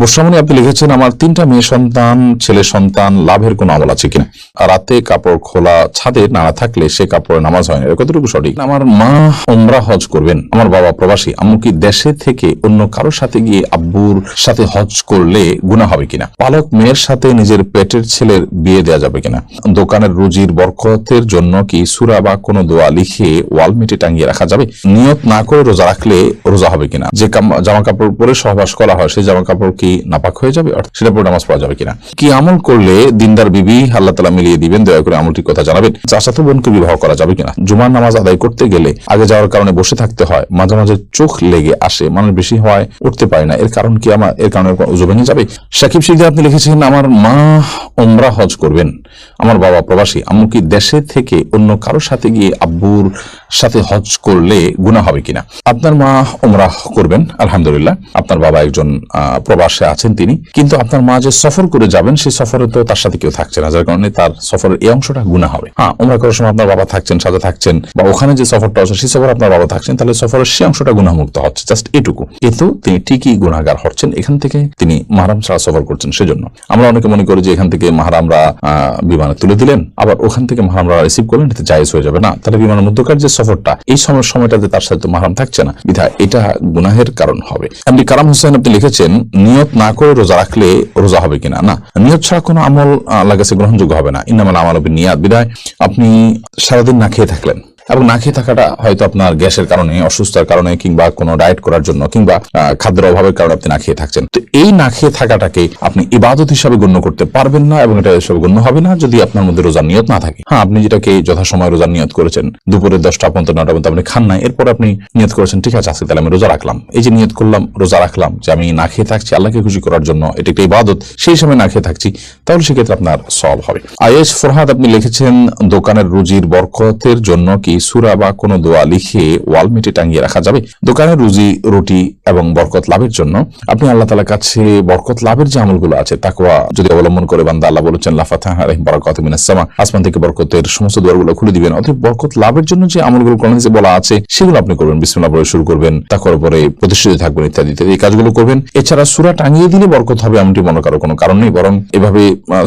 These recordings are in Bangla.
বর্ষামণি আপনি লিখেছেন, আমার তিনটা মেয়ে সন্তান, ছেলে সন্তান, লাভের কোনো আমল আছে কিনা? রাতে কাপড় খোলা ছাদে নাড়া থাকলে সে কাপড়ে নামাজ হয় না। কতটুকু সঠিক? আমার মা ওমরা হজ করবেন। আমার বাবা প্রবাসী। আম্মু কি দেশে থেকে অন্য কারোর সাথে গিয়ে আব্বুর সাথে হজ করলে গুণা হবে কিনা? পালক মেয়ের সাথে নিজের পেটের ছেলের বিয়ে দেওয়া যাবে কিনা? দোকানের রুজির বরকতের জন্য কি সুরা বা কোনো দোয়া লিখে ওয়ালমেটে টাঙিয়ে রাখা যাবে? নিয়ত না করে রোজা রাখলে রোজা হবে কিনা? যে জামা কাপড় পরে সহবাস করা হয় সেই জামা কাপড় কি নাপাক হয়ে যাবে? সেটা পরে নামাজ পড়া যাবে কিনা? কি আমল করলে দিনদার বিবি আল্লাহ তালা মিলিয়ে দিবেন? দয়া করে আমলটির কথা জানাবেন। চাচাতো বোনকে বিবাহ করা যাবে কিনা? জুমার নামাজ আদায় করতে গেলে আগে যাওয়ার কারণে বসে থাকতে হয়, মাঝে মাঝে চোখ লেগে আসে, মানুষ বেশি হয় উঠতে পারে না। এর কারণ কি আমার এর কারণে উজু ভেঙে যাবে? সাকিব শিকদার আপনি লিখেছেন, আমার মা ওমরা হজ করবেন। আমার বাবা প্রবাসী। আম্মু কি দেশে থেকে অন্য কারোর সাথে গিয়ে আব্বুর সাথে হজ করলে গুণা হবে কিনা? আপনার মা ওমরা করবেন, আলহামদুলিল্লাহ। আপনার বাবা একজন প্রবাসে আছেন তিনি। কিন্তু আপনার মা যে সফর করে যাবেন, সেই সফরে তো তার সাথে কেউ থাকছে না, যার কারণে তার সফরের এই অংশটা গুণা হবে। হ্যাঁ ওমরা করার সময় আপনার বাবা থাকছেন, সাথে থাকছেন, বা ওখানে যে সফরটা আছে, সেই সফর আপনার বাবা থাকছেন, তাহলে সফরের সেই অংশটা গুণামুক্ত হচ্ছে জাস্ট এটুকু। কিন্তু তিনি ঠিকই গুণাগার হচ্ছেন, এখান থেকে তিনি মাহারাম ছাড়া সফর করছেন, সেজন্য। আমরা অনেকে মনে করি যে এখান থেকে মাহারামরা বিমানে তুলে দিলেন, আবার ওখান থেকে মাহারামরা রিসিভ করলেন, এতে জায়েজ হয়ে যাবে। না, তাহলে বিমানের মধ্যকার যে সফরটা, এই সময় সময়টাতে তার সাথে মাহরাম থাকছে না। বিধা, এটা গুনাহের কারণ হবে। আপনি কারাম হোসেন আপনি লিখেছেন, নিয়ত না করে রোজা রাখলে রোজা হবে কিনা? না, নিয়ত ছাড়া কোনো আমল আল্লাহ কাছে গ্রহণযোগ্য হবে না। ইনামাল আমল হবে নিয়াত বিধায়, আপনি সারাদিন না খেয়ে থাকলেন। এবং না খেয়ে থাকাটা হয়তো আপনার গ্যাসের কারণে, অসুস্থতার কারণে কিংবা কোনো ডায়েট করার জন্য কিংবা খাদ্যের অভাবের কারণে আপনি না খেয়ে থাকছেন। তো এই না খেয়ে থাকাটাকে আপনি ইবাদত হিসাবে গণ্য করতে পারবেন না এবং এটা হিসাবে গণ্য হবে না যদি আপনার মধ্যে রোজার নিয়ত না থাকে। হ্যাঁ আপনি যেটাকে যথাসময় রোজার নিয়ত করেছেন দুপুরে দশটা পর্যন্ত নটা পর্যন্ত আপনি খান নাই, এরপর আপনি নিয়ত করেছেন, ঠিক আছে, আজকে তাহলে আমি রোজা রাখলাম। এই যে নিয়ত করলাম, রোজা রাখলাম, যে আমি না খেয়ে থাকছি, আল্লাহকে খুশি করার জন্য এটা একটা ইবাদত, সেই সময় না খেয়ে থাকছি, তাহলে সেক্ষেত্রে আপনার সব হবে। আয়েশ ফরহাদ, আপনি লিখেছেন, দোকানের রুজির বরকতের জন্য কি সুরা বা কোনো দোয়া লিখে ওয়ালমেটে টাঙিয়ে রাখা যাবে। দোকানের রুজি, রুটি এবং বরকত লাভের জন্য আপনি আল্লাহ তালার কাছে বরকত লাভের যে আমলগুলো আছে, তাকওয়া যদি অবলম্বন করে বান্দা আল্লাহ বলেছেন লাফাতাহ আসমান থেকে বরকতের সমস্ত দুয়ারগুলো খুলে দিবেন। অতএব বরকত লাভের জন্য যে আমলগুলো কোরআনে বলা আছে, সেগুলো আপনি করবেন। বিসমিল্লাহ বলে শুরু করবেন তারপর পরে প্রতিষ্ঠিত থাকবেন ইত্যাদি ইত্যাদি এই কাজগুলো করবেন। এছাড়া সুরা টাঙিয়ে দিলে বরকত হবে এমনটি মনে করার কোনো কারণ নেই, বরং এভাবে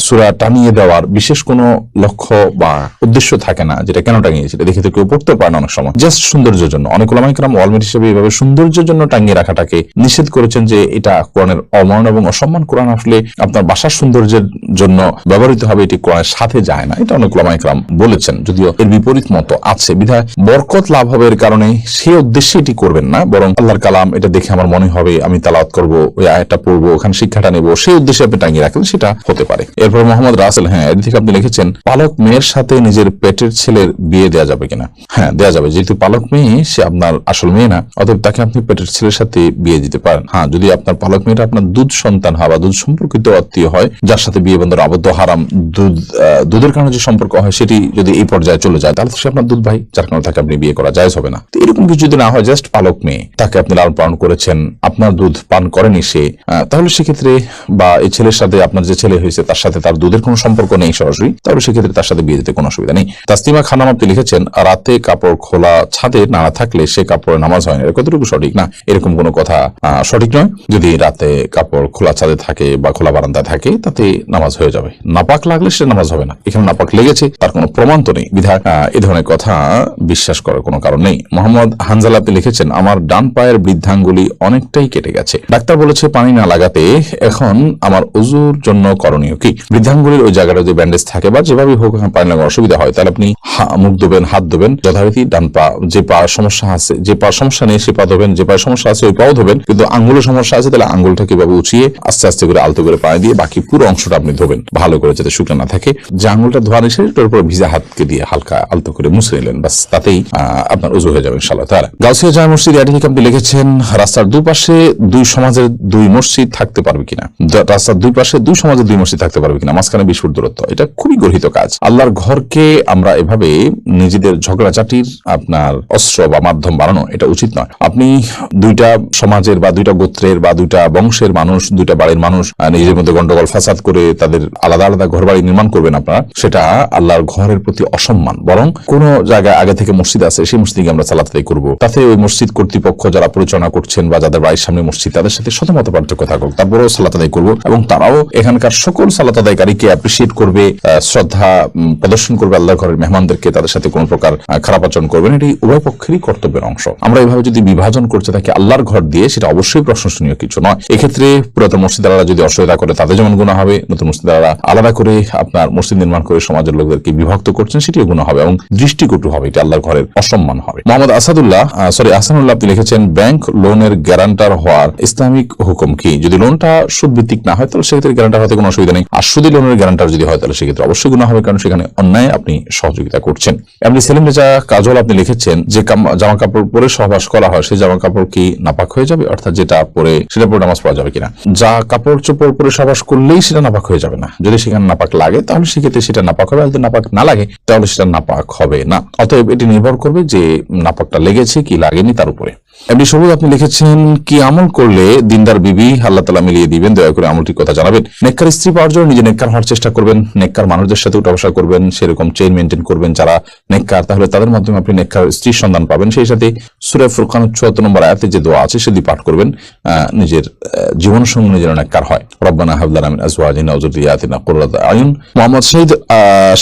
সুরা টাঙিয়ে দেওয়ার বিশেষ কোনো লক্ষ্য বা উদ্দেশ্য থাকে না, যেটা কেন টাঙিয়েছে দেখে তো কেউ পড়তে পারে না অনেক সময়। জাস্ট সৌন্দর্যের জন্য। অনেক ওলামাইকরাম ওয়ালমেট হিসেবে এভাবে সৌন্দর্যের জন্য টাঙিয়ে রাখাটাকে নিষেধ করেছেন যে এটা কোরআনের অমান এবং অসম্মান। কোরআন আসলে আপনার বাসার সৌন্দর্যের জন্য ব্যবহৃত হবে, এটি কোরআনের সাথে যায় না। এটা অনেক ওলামাইকরাম বলেছেন। যদিও এর বিপরীত মতো আছে। বিধায় বরকত লাভ হবে এর কারণে সেই উদ্দেশ্যে এটি করবেন না, বরং আল্লাহর কালাম এটা দেখে আমার মনে হবে, আমি তালাওয়াত করব, ওই আয়াতটা পড়ব, ওখানে শিক্ষাটা নেব। সেই উদ্দেশ্যে আপনি টাঙিয়ে রাখেন, সেটা হতে পারে। এরপর মোহাম্মদ রাসেল হ্যাঁ এর থেকে আপনি লিখেছেন, পালক মেয়ের সাথে নিজের পেটের ছেলের বিয়ে দেওয়া যাবে কিনা? হ্যাঁ দেওয়া যাবে। যেহেতু পালক মেয়ে, সে আপনার আসল মেয়ে না, অতএব তাকে আপনি পেটের ছেলের সাথে বিয়ে দিতে পারেন। হ্যাঁ যদি আপনার পালক মেয়েটা আপনার দুধ সন্তান হয় বা দুধ সম্পর্কিত আত্মীয় হয়, যার সাথে বিয়ে বন্ধন আবদ্ধ, হারাম দুধ দুধের কারণে যে সম্পর্ক হয়, সেটি যদি এই পর্যায়ে চলে যায়, তাহলে সে আপনার দুধ ভাই, যার কারণে তাকে আপনি বিয়ে করা যায় হবে না। তো এরকম কিছু যদি না হয় জাস্ট পালক মেয়ে, তাকে আপনি পালন করেছেন, আপনার দুধ পান করেনি সে তাহলে সেক্ষেত্রে বা এই ছেলের সাথে আপনার যে ছেলে হয়েছে, তার সাথে তার দুধের কোনো সম্পর্ক নেই সরাসরি, তাহলে সেক্ষেত্রে তার সাথে বিয়ে দিতে কোনো অসুবিধা নেই। তাসলিমা খানাম আপনি লিখেছেন, রাতে কাপড় খোলা ছাদে নাড়া থাকলে সে কাপড়ে নামাজ হয় না। কতটুকু সঠিক? না, এরকম কোনো কথা সঠিক নয়। যদি রাতে কাপড় খোলা ছাদে থাকে বা খোলা বারান্দায় থাকে, তাতে নামাজ হয়ে যাবে। নাপাক লাগলে সে নামাজ হবে না। এখানে নাপাক লেগেছে, তার কোনো প্রমাণ তো নেই। বিধায় এ ধরনের কথা বিশ্বাস করার কোনো কারণ নেই। মোহাম্মদ হানজালা আপনি লিখেছেন, আমার ডান পায়ের বৃদ্ধাঙ্গুলি অনেকটাই কেটে গেছে। ডাক্তার বলেছে পানি না লাগাতে এখন আমার উজুর জন্য করণীয় কি? বৃদ্ধাঙ্গুলির ওই জায়গাটা যে ব্যান্ডেজ থাকে বা যেভাবে হোক পানি লাগানোর অসুবিধা হয়, তাহলে আপনি মুখ দেবেন হাত ধোবেন যথারীতি ডান পা, যে পা সমস্যা আছে, যে পা সমস্যা নেই সে পা ধোবেন যে পায়ে সমস্যা আছে ওই পাও ধোবেন, কিন্তু আঙ্গুলের সমস্যা আছে তাহলে আঙ্গুলটাকে এভাবে উঠিয়ে আস্তে আস্তে করে আলতো করে পায়ে দিয়ে বাকি পুরো অংশটা আপনি ধোবেন, ভালো করে যাতে শুকনো না থাকে। যে আঙ্গুলটা ধোয়া নিষেধ ওটার উপর ভিজা হাতকে দিয়ে হালকা আলতো করে মুছে নিলেন বাস তাতেই আপনার উজু হয়ে যাবে ইনশাল্লাহ তারা গাউসিয়া জামা মসজিদ থেকে আপনি লিখেছেন, রাস্তার দুপাশে দুই সমাজের দুই মসজিদ থাকতে পারবে কিনা? রাস্তার দুই পাশে দুই সমাজের দুই মসজিদ থাকতে পারবে কিনা? মাঝখানে বিশ ফুট দূরত্ব। এটা খুবই গর্হিত কাজ। আল্লাহর ঘরকে আমরা এভাবে নিজেদের ঝগড়াঝাটির আপনার অস্ত্র বা মাধ্যম বানানো, এটা উচিত নয়। আপনি দুইটা সমাজের বা দুইটা গোত্রের বা দুইটা বংশের মানুষ, দুইটা বাড়ির মানুষ নিজের মধ্যে গন্ডগোল, ফাসাদ করে তাদের আলাদা আলাদা ঘর বাড়ি নির্মাণ করবেন আপনারা, সেটা আল্লাহর ঘরের প্রতি অসম্মান। বরং কোন জায়গায় আগে থেকে মসজিদ আছে, সেই মসজিদে আমরা আদায় করব। তাতে ওই মসজিদ কর্তৃপক্ষ যারা পরিচালনা করছেন বা যাদের বাড়ির সামনে মসজিদ, তাদের সাথে শতমত পার্থক্য থাকুক। তারপরেও সালাত আদায় করব এবং তারাও এখানকার সকল সালাত আদায়কারীকে অ্যাপ্রিসিয়েট করবে শ্রদ্ধা প্রদর্শন করবে আল্লাহর ঘরের মেহমানদেরকে, তাদের সাথে কোনো প্রকার খারাপ আচরণ করবেন এটি উভয় পক্ষেরই কর্তব্যের অংশ। আমরা এইভাবে যদি বিভাজন করতে থাকি আল্লাহর ঘর দিয়ে, সেটা অবশ্যই প্রশংসনীয় কিছু নয়। এক্ষেত্রে পুরাতন মসজিদারা যদি অসহায়তা করে, তাদের যেমন গুণা হবে, নতুন মসজিদারা আলাদা করে আপনার মসজিদ নির্মাণ করে সমাজের লোকদেরকে বিভক্ত করছেন, সেটিও গুণা হবে এবং দৃষ্টিকটু হবে, এটা আল্লাহর ঘরের অসম্মান হবে। মোহাম্মদ আসাদুল্লাহ সরি আসানুল্লাহ আপনি লিখেছেন ব্যাংক লোনের গ্যারান্টার হওয়ার ইসলামিক হুকুম কি? যদি লোনটা সুদ ভিত্তিক না হয়, তাহলে সেক্ষেত্রে গ্যারান্টার হতে কোনো অসুবিধা নেই। আর সুদী লোনের গ্যারান্টার যদি হয়, তাহলে সেক্ষেত্রে অবশ্যই গুণা হবে, কারণ সেখানে অন্যায় আপনি সহযোগিতা করছেন। এমনি সেলিম রেজা কাজল আপনি লিখেছেন, যে জামা কাপড় পরে সহবাস করা হয়, সেই জামা কাপড় কি নাপাক হয়ে যাবে? অর্থাৎ যেটা পরে, সেটা পরে নামাজ পড়া যাবে কিনা? যা কাপড় চোপড় পরে সহবাস করলেই সেটা নাপাক হয়ে যাবে না। যদি সেখানে নাপাক লাগে, তাহলে সেক্ষেত্রে সেটা নাপাক হবে যদি নাপাক না লাগে, তাহলে সেটা নাপাক হবে না। অতএব এটি নির্ভর করবে যে নাপাকটা লেগেছে কি লাগেনি তার উপরে। এমনি সবুজ আপনি লিখেছেন, কি আমল করলে দিনদার বিবি আল্লাহ তালা মিলিয়ে দিবেন? দয়া করে আমলটির কথা জানাবেন। নেককার স্ত্রী পাওয়ার জন্য নিজে নেককার হওয়ার চেষ্টা করবেন, নেককার মানুষদের সাথে উঠা বসা করবেন, সেরকম চেইন মেনটেন করবেন যারা নেককার। তাহলে তাদের মাধ্যমে আপনি নেককার স্ত্রীর সন্ধান পাবেন। সেই সাথে সুরে ফুরকান চুয়াত্তর নম্বর আয়াতে যে দোয়া আছে, সেটি পাঠ করবেন নিজের জীবন সঙ্গী যেন নেককার হয়। রব্বানা হাবলানা মিন আজওয়াজিনা ওয়া যুররিয়াতিনা আয়ুন। মোহাম্মদ শহীদ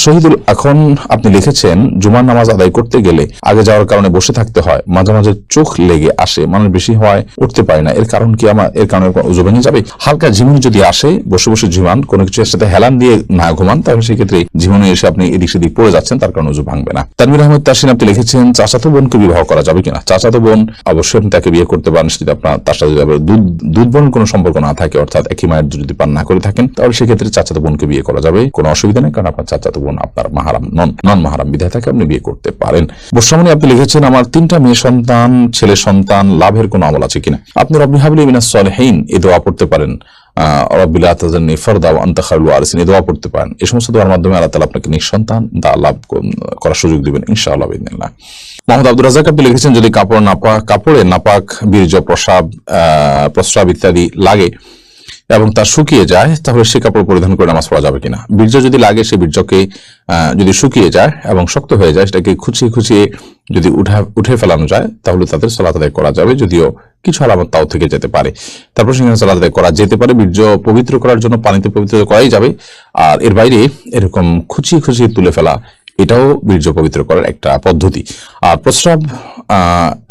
শহীদুল এখন আপনি লিখেছেন, জুমার নামাজ আদায় করতে গেলে আগে যাওয়ার কারণে বসে থাকতে হয়, মাঝে মাঝে চোখ লেগে আসে, মানুষ বেশি হওয়ায় উঠতে পারে না। এর কারণ কি আমার, এর কারণে উজু ভেঙে যাবে? হালকা ঝিমুনি যদি আসে, বসে বসে ঝিমান, কোনো কিছুর সাথে হেলান দিয়ে না ঘুমান, তাহলে সেক্ষেত্রে ঝিমুনি এসে আপনি এদিক সেদিক পড়ে যাচ্ছেন, তার কারণে উজু ভাঙবে না। তানবির আহমেদ তাসিন আপনি লিখেছেন, চাচাতো বোনকে বিবাহ করা যাবে কিনা? চাচাতো বোন, অবশ্যই আপনি তাকে বিয়ে করতে পারেন যদি আপনার, তার সাথে যদি দুধ দুধ বোন কোনো সম্পর্ক না থাকে, অর্থাৎ একই মায়ের যদি পান না করে থাকেন, তাহলে সেক্ষেত্রে চাচাতো বোনকে বিয়ে করা যাবে। কোনো অসুবিধা নেই, কারণ আপনার চাচাতো বোন আপনার মাহারাম, নন নন মাহারাম বিধায় থাকে আপনি বিয়ে করতে পারেন। বর্ষামণি আপনি লিখেছেন, আমার তিনটা মেয়ে সন্তান, ছেলে সন্তান লাভের কোনো আমল আছে কিনা? আপনি রব্বি হাবলি মিনাস সলহীন এ দোয়া পড়তে পারেন। ফরদা খায়রুল ওয়ারিসিন দোয়া পড়তে পারেন। এই সমস্ত দোয়ার মাধ্যমে আল্লাহ তালা আপনাকে নিঃসন্তান দা লাভ করার সুযোগ দিবেন, ইনশাআল্লাহ বিদিনাল্লাহ মোহাম্মদ আব্দুল রাজাক আপনি লিখেছেন, যদি কাপড় নাপাক কাপড়ে নাপাক, বীর্য, প্রসাব প্রস্রাব ইত্যাদি লাগে এবং তা শুকিয়ে যায়, তাহলে সে কাপড় পরিধান করে নামাজ পড়া যাবে কিনা? বীর্য যদি লাগে, সে বীর্যকে যদি শুকিয়ে যায় এবং শক্ত হয়ে যায়, সেটাকে খুচিয়ে খুচিয়ে যদি উঠা, উঠে ফেলানো যায়, তাহলে তাদের সলাত আদায় করা যাবে, যদিও কিছু আলামত তাও থেকে যেতে পারে। তারপর সেখানে সলাত আদায় করা যেতে পারে, বীর্য পবিত্র করার জন্য, পানিতে পবিত্র করাই যাবে। আর এর বাইরে এরকম খুচিয়ে খুচিয়ে তুলে ফেলা, এটাও বীর্য পবিত্র করার একটা পদ্ধতি। আর প্রস্রাব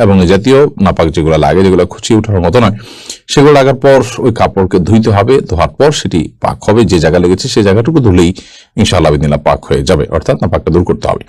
এবং জাতীয় নাপাক যেগুলো লাগে, যেগুলো খুচিয়ে ওঠার মতো নয়, সেগুলো লাগার পর ওই কাপড়কে ধুইতে হবে, ধোয়ার পর সেটি পাক হবে, যে জায়গা লেগেছে সেই জায়গাটুকু ধুলেই ইনশাআল্লাহ বিদিনা পাক হয়ে যাবে, অর্থাৎ নাপাকটা দূর করতে হবে।